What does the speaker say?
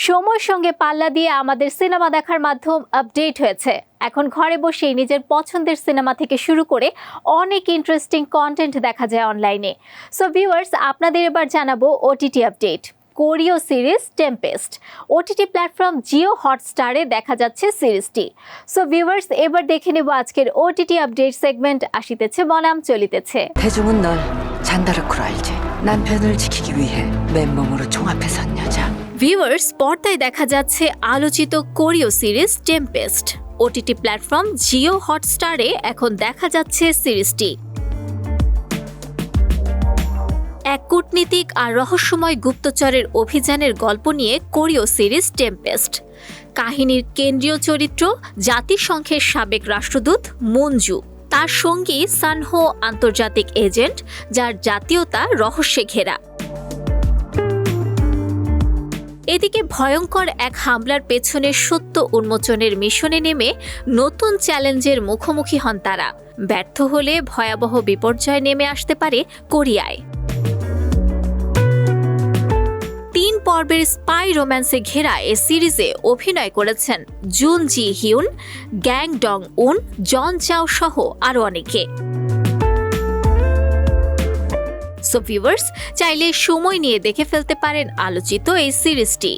সময়ের সঙ্গে পাল্লা দিয়ে আমাদের সিনেমা দেখার মাধ্যম আপডেট হয়েছে এখন ঘরে বসেই নিজের পছন্দের সিনেমা থেকে শুরু করে অনেক ইন্টারেস্টিং কন্টেন্ট দেখা যায় অনলাইনে সো ভিউয়ার্স আপনাদের এবার জানাবো OTT update কোরিও series Tempest OTT platform Jio হটস্টারে দেখা যাচ্ছে সিরিজটি সো ভিউয়ার্স এবার দেখে নেব আজকের ওটিটি আপডেট সেগমেন্ট আসিতেছে বনাম চলিতেছে 대중은 널 잔다르크로 알지. 남편을 지키기 위해 맨몸으로 총앞에 선 여자. ভিউয়ার্স, পর্দায় দেখা যাচ্ছে আলোচিত কোরিও series Tempest. OTT platform Jio হটস্টারে এখন দেখা যাচ্ছে সিরিজটি। এক কূটনীতিক আর রহস্যময় গুপ্তচরের অভিযানের গল্প নিয়ে কোরিও সিরিজ টেম্পেস্ট। কাহিনীর কেন্দ্রীয় চরিত্র জাতিসংঘের সাবেক রাষ্ট্রদূত মঞ্জু তার সঙ্গী সানহো আন্তর্জাতিক এজেন্ট, যার জাতীয়তা রহস্যে ঘেরা। এদিকে ভয়ঙ্কর এক হামলার পেছনে সত্য উন্মোচনের মিশনে নেমে নতুন চ্যালেঞ্জের মুখোমুখি হন তারা। ব্যর্থ হলে ভয়াবহ বিপর্যয় নেমে আসতে পারে কোরিয়ায়। তিন পর্বের স্পাই রোম্যান্সে ঘেরা এ সিরিজে অভিনয় করেছেন Jun Ji Hyun Gang Dong Won জন চাও সহ আরও অনেকে। সো ভিউয়ার্স চাইলে সময় নিয়ে দেখে ফেলতে পারেন আলোচিত এই সিরিজটি।